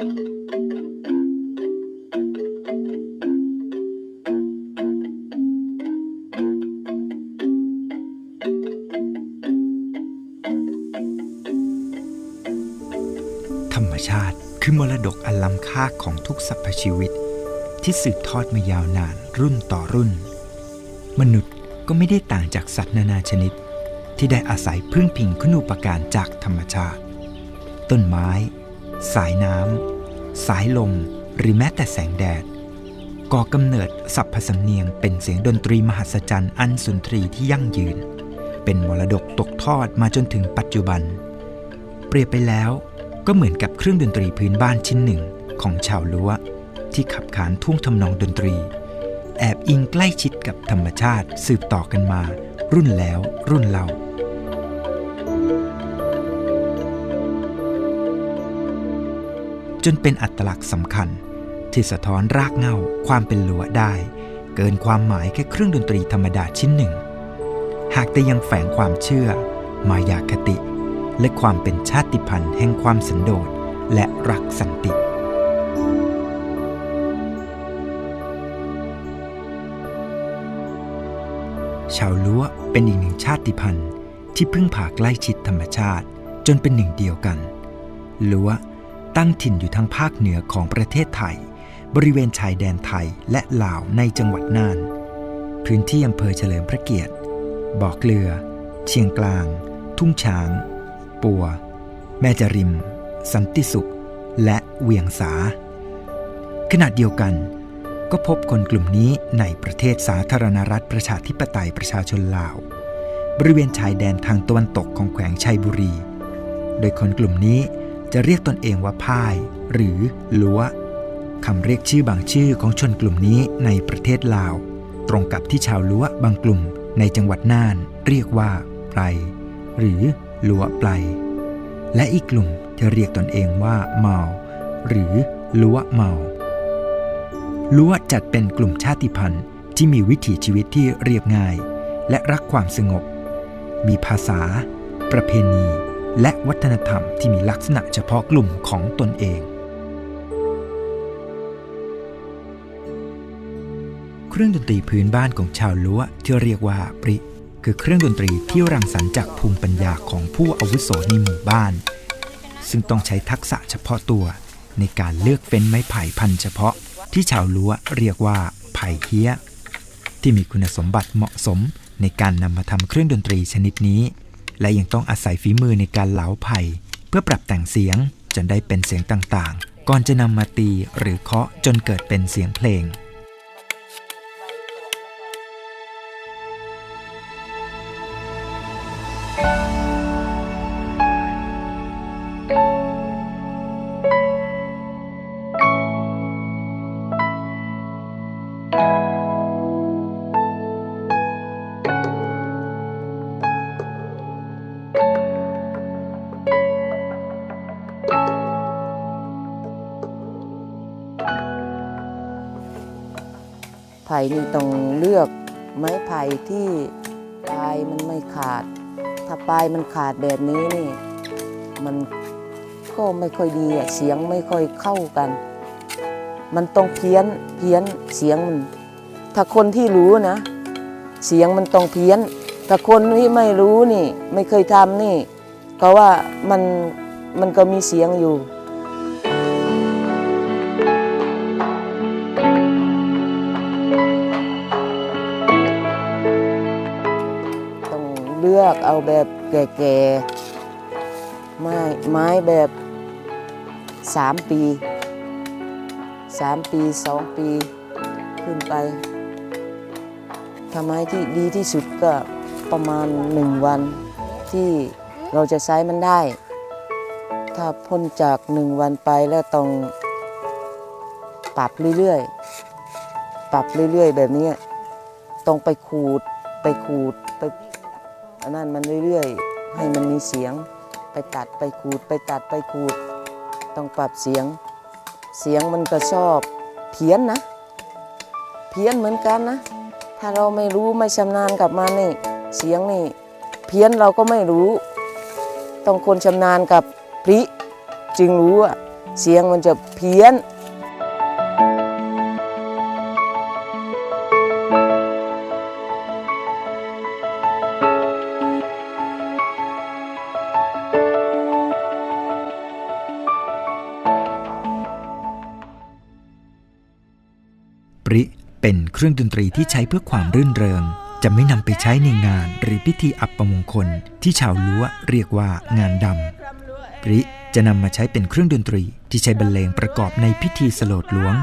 ธรรมชาติคือมรดกอันล้ำค่าของทุกสรรพชีวิต ที่สืบทอดมายาวนานรุ่นต่อรุ่น มนุษย์ก็ไม่ได้ต่างจากสัตว์นานาชนิด ที่ได้อาศัยพึ่งพิงคุณูปการจากธรรมชาติ ต้นไม้ สายน้ำ สายลม หรือแม้แต่แสงแดด ก่อกำเนิดสัพพสำเนียงเป็นเสียงดนตรีมหัศจรรย์อันสุนทรีที่ยั่งยืน เป็นมรดกตกทอดมาจนถึงปัจจุบัน เปรียบไปแล้วก็เหมือนกับเครื่องดนตรีพื้นบ้านชิ้นหนึ่งของชาวลัวที่ขับขานท่วงทำนองดนตรี แอบอิงใกล้ชิดกับธรรมชาติสืบต่อกันมา รุ่นแล้วรุ่นเล่า จนเป็นอัตลักษณ์สำคัญ ที่สะท้อนรากเหง้าความเป็นลัวได้ เกินความหมายแค่เครื่องดนตรีธรรมดาชิ้นหนึ่ง หากแต่ยังแฝงความเชื่อ มายาคติ และความเป็นชาติพันธุ์แห่งความสันโดษและรักสันติชาวลัวเป็นอีกหนึ่งชาติพันธุ์ที่พึ่งพาใกล้ชิดธรรมชาติ จนเป็นหนึ่งเดียวกันลัว ตั้งถิ่นอยู่ทางภาคเหนือของประเทศไทย บริเวณชายแดนไทยและลาวในจังหวัดน่าน พื้นที่อำเภอเฉลิมพระเกียรติ บ่อเกลือ เชียงกลาง ทุ่งช้าง ปัว แม่จริม สันติสุข และเวียงสา ขณะเดียวกัน ก็พบคนกลุ่มนี้ในประเทศสาธารณรัฐประชาธิปไตยประชาชนลาว บริเวณชายแดนทางตะวันตกของแขวงชัยบุรี โดยคนกลุ่มนี้ จะเรียกตนเองว่าพ่าย หรือลัวคำเรียกชื่อบางชื่อของชนกลุ่มนี้ในประเทศลาว ตรงกับที่ชาวลัวบางกลุ่มในจังหวัดน่าน เรียกว่าไพรหรือลัวไพรและอีกกลุ่มที่เรียกตนเองว่าเมา หรือลัวเมาลัวจัดเป็นกลุ่มชาติพันธุ์ที่มีวิถีชีวิตที่เรียบง่าย และรักความสงบ มีภาษา ประเพณี และวัฒนธรรมที่มีลักษณะเฉพาะกลุ่มของตนเอง เครื่องดนตรีพื้นบ้านของชาวลัวที่เรียกว่าปริ คือเครื่องดนตรีที่รังสรรค์จากภูมิปัญญาของผู้อาวุโสในหมู่บ้าน ซึ่งต้องใช้ทักษะเฉพาะตัวในการเลือกเฟ้นไม้ไผ่พันธุ์เฉพาะ ที่ชาวลัวเรียกว่าไผ่เฮียที่มีคุณสมบัติเหมาะสมในการนำมาทำเครื่องดนตรีชนิดนี้ และยังต้องอาศัยฝีมือในการเหลาไผ่เพื่อปรับแต่งเสียงจนได้เป็นเสียงต่างๆ ก่อนจะนำมาตีหรือเคาะจนเกิดเป็นเสียงเพลง ผ่นี่ต้องเลือกไม้ไผ่ที่ปลายมันไม่ขาด ถ้าปลายมันขาดแบบนี้นี่ มันก็ไม่ค่อยดีอะเสียงไม่ค่อยเข้ากัน มันต้องเพี้ยนเพี้ยนเสียงมัน ถ้าคนที่รู้นะ เสียงมันต้องเพี้ยน ถ้าคนที่ไม่รู้นี่ ไม่เคยทำนี่ ก็ว่ามันมันก็มีเสียงอยู่ เลือกเอาแบบแก่ๆไม้ไม้แบบสามปีสามปีสองปีขึ้นไปถ้าไม้ที่ดีที่สุดก็ประมาณหนึ่งวันที่เราจะใช้มันได้ ถ้าพ้นจากหนึ่งวันไปแล้วต้องปรับเรื่อยๆ ปรับเรื่อยๆ แบบนี้ ต้องไปขูดไปขูดไป อันนั้นมันเรื่อยๆ ให้มันมีเสียง ไปตัดไปขูดไปตัดไปขูด ต้องปรับเสียง เสียงมันก็ชอบเพี้ยนนะ เพี้ยนเหมือนกันนะ ถ้าเราไม่รู้ไม่ชำนาญกับมันนี่เสียงนี่เเพี้ยนเราก็ไม่รู้ ต้องคนชำนาญกับพริจึงรู้ว่าเสียงมันจะเพี้ยน เครื่องดนตรีที่ใช้เพื่อความรื่นเริง จะไม่นำไปใช้ในงานหรือพิธีอัปมงคล ที่ชาวล้วเรียกว่างานดำปริจะนำมาใช้เป็นเครื่องดนตรีที่ใช้บรรเลงประกอบในพิธีสโลดหลวง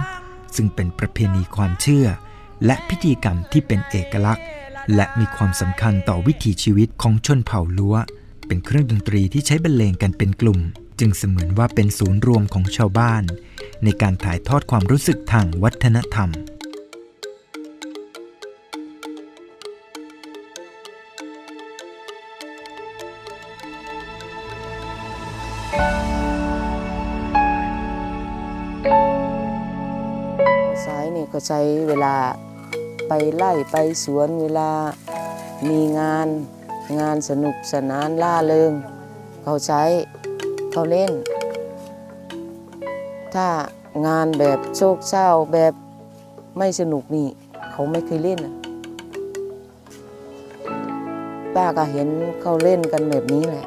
ซึ่งเป็นประเพณีความเชื่อ และพิธีกรรมที่เป็นเอกลักษณ์ และมีความสำคัญต่อวิถีชีวิตของชนเผ่าล้วเป็นเครื่องดนตรีที่ใช้บรรเลงกันเป็นกลุ่ม จึงเสมือนว่าเป็นศูนย์รวมของชาวบ้าน ในการถ่ายทอดความรู้สึกทางวัฒนธรรม ก็ใช้เวลาไปไล่ไปสวนเวลามีงานงานสนุกสนานล่าเริงเขาใช้เขาเล่น ถ้างานแบบโชคเศร้าแบบไม่สนุกนี่เขาไม่เคยเล่นป้าก็เห็นเขาเล่นกันแบบนี้แหละ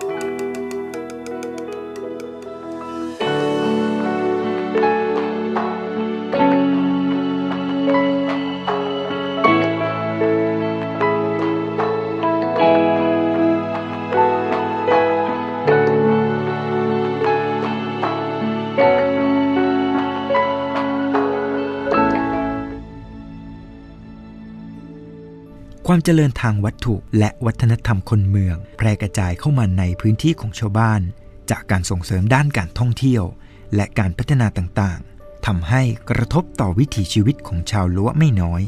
ความเจริญทางวัตถุและวัฒนธรรมคนเมือง แพร่กระจายเข้ามาในพื้นที่ของชาวบ้าน จากการส่งเสริมด้านการท่องเที่ยว และการพัฒนาต่างๆทำให้กระทบต่อวิถีชีวิตของชาวล้วไม่น้อย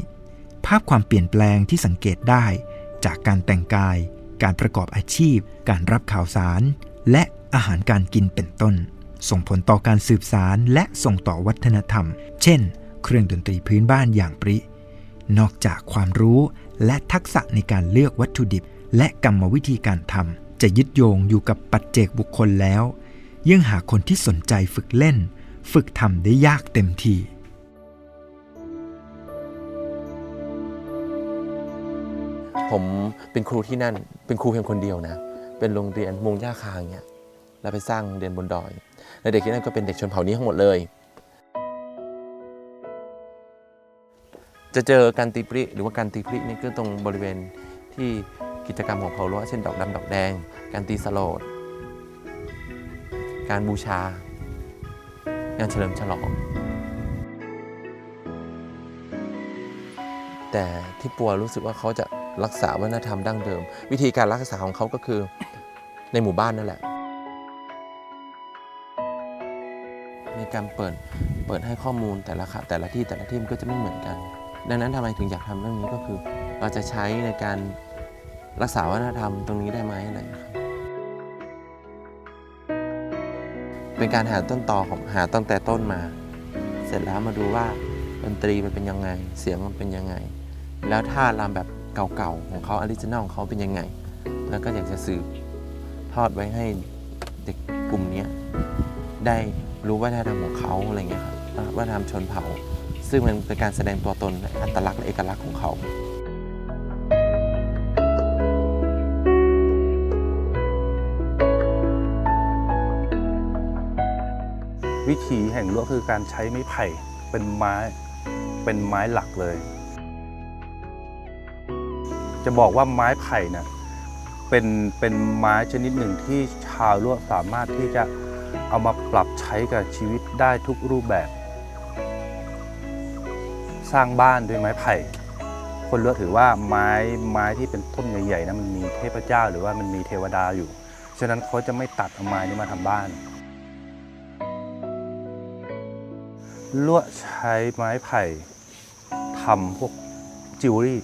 ภาพความเปลี่ยนแปลงที่สังเกตได้ จากการแต่งกาย การประกอบอาชีพ การรับข่าวสาร และอาหารการกินเป็นต้น ส่งผลต่อการสืบสารและส่งต่อวัฒนธรรม เช่น เครื่องดนตรีพื้นบ้านอย่างปรินอกจากความรู้และทักษะในการเลือกวัตถุดิบ และกรรมวิธีการทำจะยึดโยงอยู่กับปัจเจกบุคคลแล้วยังหาคนที่สนใจฝึกเล่น ฝึกทำได้ยากเต็มทีผมเป็นครูที่นั่น เป็นครูเพียงคนเดียวนะ เป็นโรงเรียนมุงย่าคางเนี่ยแล้วไปสร้างโรงเรียนบนดอย และเด็กที่นั่นก็เป็นเด็กชนเผ่านี้ทั้งหมดเลย จะเจอการตีปริหรือว่าการตีปรินี่ก็ตรงบริเวณที่กิจกรรมของเผ่าล้วเช่นดอกดำดอกแดง การตีสโลด การบูชา งานเฉลิมฉลอง แต่ที่ปัวรู้สึกว่าเขาจะรักษาวัฒนธรรมดั้งเดิม วิธีการรักษาของเขาก็คือในหมู่บ้านนั่นแหละในการเปิดเปิดให้ข้อมูลแต่ละค่ะแต่ละที่แต่ละที่มันก็จะไม่เหมือนกัน ดังนั้นทำไมถึงอยากทำเรื่องนี้ก็คือ เราจะใช้ในการรักษาวัฒนธรรมตรงนี้ได้ไหมอะไรเงี้ยครับเป็นการหาต้นตอของหาตั้งแต่ต้นมา เสร็จแล้วมาดูว่าดนตรีมันเป็นยังไง เสียงมันเป็นยังไง แล้วท่ารำแบบเก่าๆของเขาออริจินอลของเขาเป็นยังไง แล้วก็อยากจะสืบทอดไว้ให้เด็กกลุ่มนี้ได้รู้วัฒนธรรมของเขาอะไรเงี้ยครับวัฒนธรรมชนเผ่า ซึ่งมันเป็นการแสดงตัวตนอัตลักษณ์และเอกลักษณ์ของเขาวิธีแห่งลวกคือการใช้ไม้ไผ่เป็นไม้เป็นไม้หลักเลย จะบอกว่าไม้ไผ่เนี่ยเป็นเป็นไม้ชนิดหนึ่งที่ชาวลวกสามารถที่จะเอามาปรับใช้กับชีวิตได้ทุกรูปแบบ สร้างบ้านด้วยไม้ไผ่ คนเลวกถือว่าไม้ไม้ที่เป็นต้นใหญ่ๆนะมันมีเทพเจ้า หรือว่ามันมีเทวดาอยู่ ฉะนั้นเขาจะไม่ตัดเอาไม้นี้มาทำบ้านลวดใช้ไม้ไผ่ทำพวกจิวเวลรี่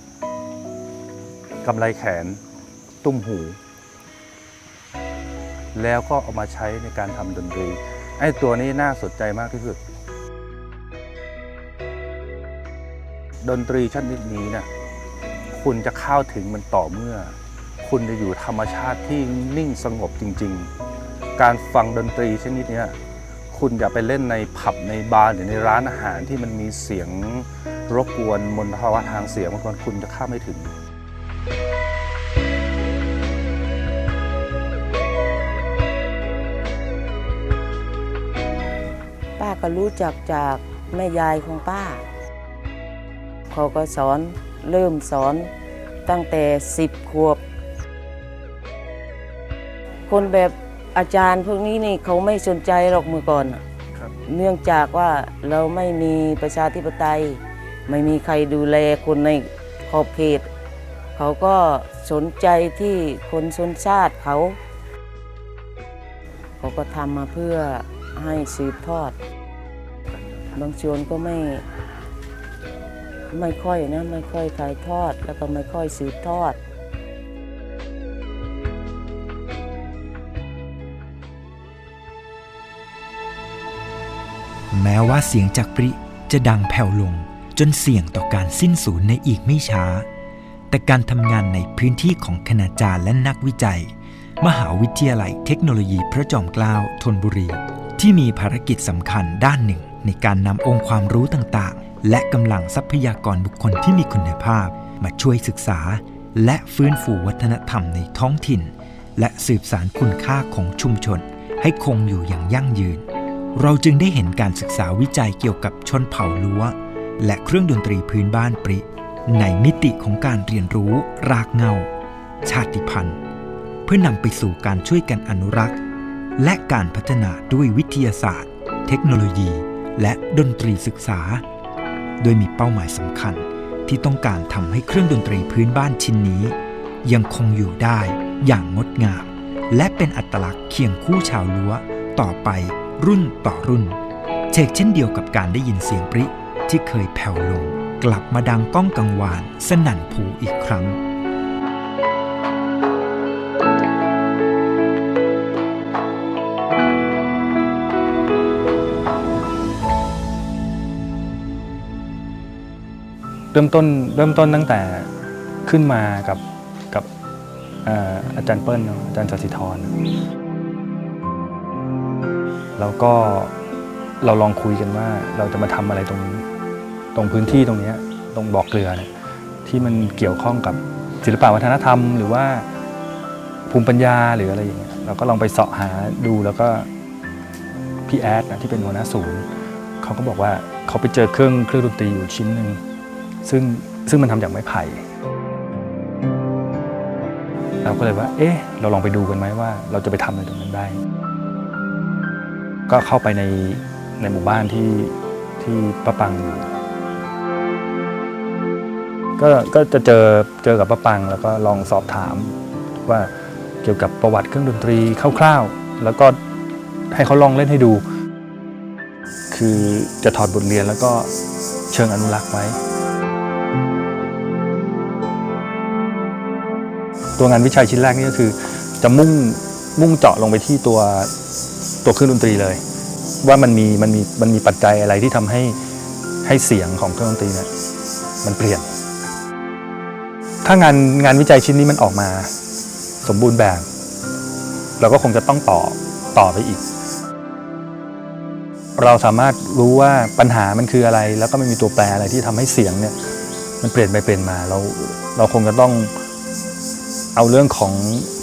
กำไลแขน ตุ้มหู แล้วก็เอามาใช้ในการทำดนตรีไอ้ตัวนี้น่าสนใจมากที่สุด ดนตรีชนิดนี้นะคุณจะเข้าถึงมันต่อเมื่อ คุณจะอยู่ธรรมชาติที่นิ่งสงบจริง ๆ การฟังดนตรีชนิดนี้คุณอย่าไปเล่นในผับในบาร์หรือในร้านอาหารที่มันมีเสียงรบกวนมลภาวะทางเสียงบางคนคุณจะเข้าไม่ถึงป้าก็รู้จักจากแม่ยายของป้า เขาก็สอนเริ่มสอนตั้งแต่สิบขวบ คนแบบอาจารย์พวกนี้นี่เขาไม่สนใจหรอกเมื่อก่อนน่ะครับเนื่องจากว่าเราไม่มีประชาธิปไตย ไม่มีใครดูแลคนในขอบเขต เขาก็สนใจที่คนชนชาติเขา เขาก็ทำมาเพื่อให้สืบทอด บางส่วนก็ไม่ ไม่ค่อยนะไม่ค่อยถ่ายทอดแล้วก็ไม่ค่อยสืบทอดแม้ว่าเสียงจากปริจะดังแผ่วลงจนเสี่ยงต่อการสิ้นสูญในอีกไม่ช้า แต่การทำงานในพื้นที่ของคณาจารย์และนักวิจัย มหาวิทยาลัยเทคโนโลยีพระจอมเกล้าธนบุรี ที่มีภารกิจสำคัญด้านหนึ่งในการนำองค์ความรู้ต่างๆ และกำลังทรัพยากรบุคคลที่มีคุณภาพ มาช่วยศึกษา และฟื้นฟูวัฒนธรรมในท้องถิ่น และสืบสารคุณค่าของชุมชน ให้คงอยู่อย่างยั่งยืน เราจึงได้เห็นการศึกษาวิจัยเกี่ยวกับชนเผ่าลัวและเครื่องดนตรีพื้นบ้านปริ ในมิติของการเรียนรู้ รากเงา ชาติพันธุ์ เพื่อนำไปสู่การช่วยกันอนุรักษ์ และการพัฒนาด้วยวิทยาศาสตร์ เทคโนโลยี และดนตรีศึกษา โดยมีเป้าหมายสำคัญที่ต้องการทำให้เครื่องดนตรีพื้นบ้านชิ้นนี้ ยังคงอยู่ได้อย่างงดงาม และเป็นอัตลักษณ์เคียงคู่ชาวลัวต่อไปรุ่นต่อรุ่น เชกเช่นเดียวกับการได้ยินเสียงปริที่เคยแผ่วลง กลับมาดังก้องกังวานสนั่นผูอีกครั้ง เริ่มต้นเริ่มต้นตั้งแต่ขึ้นมากับกับอาจารย์เปิ้ลอาจารย์สศิธรแล้วก็เราลองคุยกันว่าเราจะมาทำอะไรตรงตรงพื้นที่ตรงนี้ตรงบ่อเกลือเนี่ยที่มันเกี่ยวข้องกับศิลปวัฒนธรรม หรือว่าภูมิปัญญาหรืออะไรอย่างเงี้ยเราก็ลองไปเสาะหาดูแล้วก็พี่แอดนะที่เป็นหัวหน้าศูนย์เขาก็บอกว่าเขาไปเจอเครื่องเครื่องดนตรีอยู่ชิ้นหนึ่ง ซึ่งซึ่งมันทำจากไม้ไผ่เราก็เลยว่า เอ๊ะ เราลองไปดูกันไหมว่าเราจะไปทำอะไรตรงนั้นได้ ก็เข้าไปในในหมู่บ้านที่ที่ป้าปังอยู่ก็ก็จะเจอเจอกับป้าปังแล้วก็ลองสอบถามว่าเกี่ยวกับประวัติเครื่องดนตรีคร่าวๆ แล้วก็ให้เขาลองเล่นให้ดู คือจะถอดบทเรียนแล้วก็เชิงอนุรักษ์ไว้ ตัวงานวิจัยชิ้นแรกนี่ก็คือ จะมุ่งมุ่งเจาะลงไปที่ตัวตัวเครื่องดนตรีเลย ว่ามันมีมันมีมันมีปัจจัยอะไรที่ทำให้ให้เสียงของเครื่องดนตรีเนี่ยมันเปลี่ยน ถ้างานงานวิจัยชิ้นนี้มันออกมา สมบูรณ์แบบ เราก็คงจะต้องต่อต่อไปอีก เราสามารถรู้ว่าปัญหามันคืออะไร แล้วก็ไม่มีตัวแปรอะไรที่ทำให้เสียงเนี่ยมันเปลี่ยนไปเปลี่ยนมาเราเราคงจะต้อง เอาเรื่องของ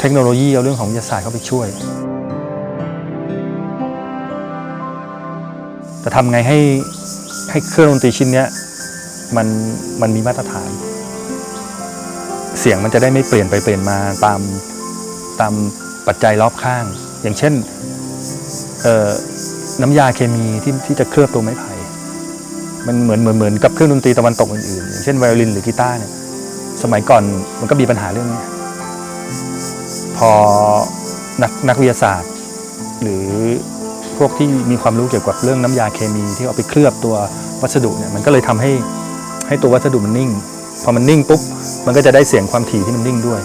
เทคโนโลยี เอาเรื่องของวิทยาศาสตร์เข้าไปช่วย จะทำไงให้ให้เครื่องดนตรีชิ้นนี้มันมันมีมาตรฐาน เสียงมันจะได้ไม่เปลี่ยนไปเปลี่ยนมาตามตามปัจจัยรอบข้าง อย่างเช่นน้ำยาเคมีที่ที่จะเคลือบตัวไม้ไผ่มันเหมือนเหมือนเหมือนกับเครื่องดนตรีตะวันตกอื่นๆอย่างเช่นไวโอลินหรือกีตาร์เนี่ยสมัยก่อนมันก็มีปัญหาเรื่องนี้ พอนักนักวิทยาศาสตร์ หรือพวกที่มีความรู้เกี่ยวกับเรื่องน้ำยาเคมีที่เอาไปเคลือบตัววัสดุเนี่ยมันก็เลยทำให้ให้ตัววัสดุมันนิ่ง พอมันนิ่งปุ๊บมันก็จะได้เสียงความถี่ที่มันนิ่งด้วย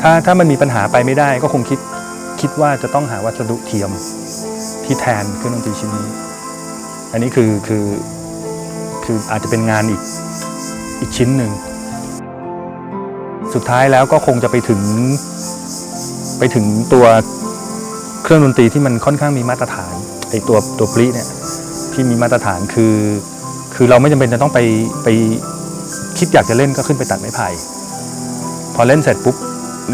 ถ้าถ้ามันมีปัญหาไปไม่ได้ก็คงคิดคิดว่าจะต้องหาวัสดุเทียมที่แทนเครื่องดนตรีชิ้นนี้ อันนี้คือคือคืออาจจะเป็นงานอีกอีกชิ้นหนึ่ง สุดท้ายแล้วก็คงจะไปถึง ไปถึงตัวเครื่องดนตรีที่มันค่อนข้างมีมาตรฐานไอตัวตัวปลีเนี่ยที่มีมาตรฐานคือ คือเราไม่จำเป็นจะต้องไปไปคิดอยากจะเล่นก็ขึ้นไปตัดไม้ไผ่พอเล่นเสร็จปุ๊บ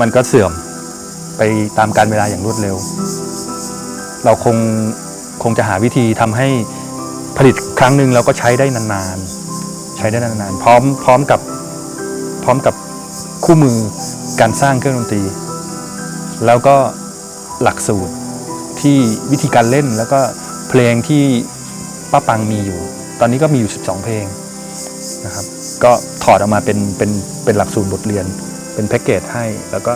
มันก็เสื่อมไปตามการเวลาอย่างรวดเร็ว เราคงคงจะหาวิธีทำให้ผลิตครั้งหนึ่งเราก็ใช้ได้นานๆ ใช้ได้นานๆ พร้อมพร้อมกับพร้อมกับ คู่มือการสร้างเครื่องดนตรี แล้วก็หลักสูตรที่วิธีการเล่นแล้วก็เพลงที่ป้าปังมีอยู่ ตอนนี้ก็มีอยู่ 12 เพลงนะครับก็ถอดออกมาเป็นเป็นเป็นหลักสูตรบทเรียน เป็นแพ็กเกจให้ แล้วก็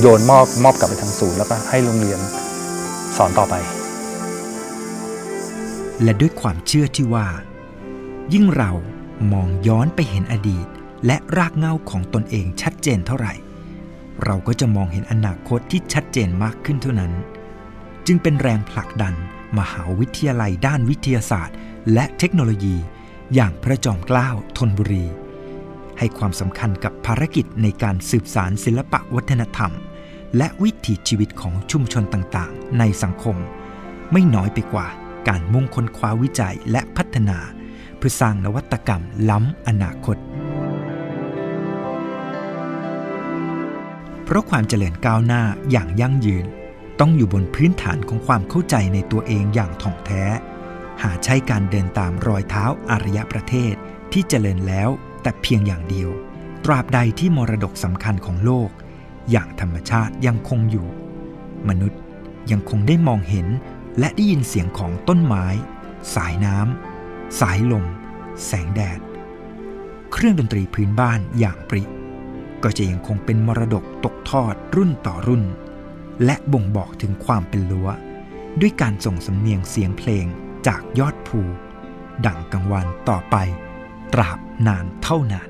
โยนมอบมอบกลับไปทางศูนย์แล้วก็ให้โรงเรียนสอนต่อไป และด้วยความเชื่อที่ว่า ยิ่งเรามองย้อนไปเห็นอดีต และรากเหง้าของตนเองชัดเจนเท่าไหร่ เราก็จะมองเห็นอนาคตที่ชัดเจนมากขึ้นเท่านั้น จึงเป็นแรงผลักดันมหาวิทยาลัยด้านวิทยาศาสตร์ และเทคโนโลยี อย่างพระจอมเกล้าธนบุรี ให้ความสำคัญกับภารกิจในการสืบสารศิลปะวัฒนธรรม และวิถีชีวิตของชุมชนต่างๆ ในสังคม ไม่น้อยไปกว่าการมุ่งค้นคว้าวิจัยและพัฒนา เพื่อสร้างนวัตกรรมล้ำอนาคต เพราะความเจริญก้าวหน้าอย่างยั่งยืน ต้องอยู่บนพื้นฐานของความเข้าใจในตัวเองอย่างถ่องแท้ หาใช่การเดินตามรอยเท้าอารยประเทศที่เจริญแล้วแต่เพียงอย่างเดียว ตราบใดที่มรดกสำคัญของโลก อย่างธรรมชาติยังคงอยู่ มนุษย์ยังคงได้มองเห็นและได้ยินเสียงของต้นไม้ สายน้ำสายลม แสงแดด เครื่องดนตรีพื้นบ้านอย่างปริ ก็จะยังคงเป็นมรดกตกทอดรุ่นต่อรุ่น และบ่งบอกถึงความเป็นลัวด้วยการส่งสำเนียงเสียงเพลงจากยอดภู ดังกังวานต่อไป ตราบนานเท่านาน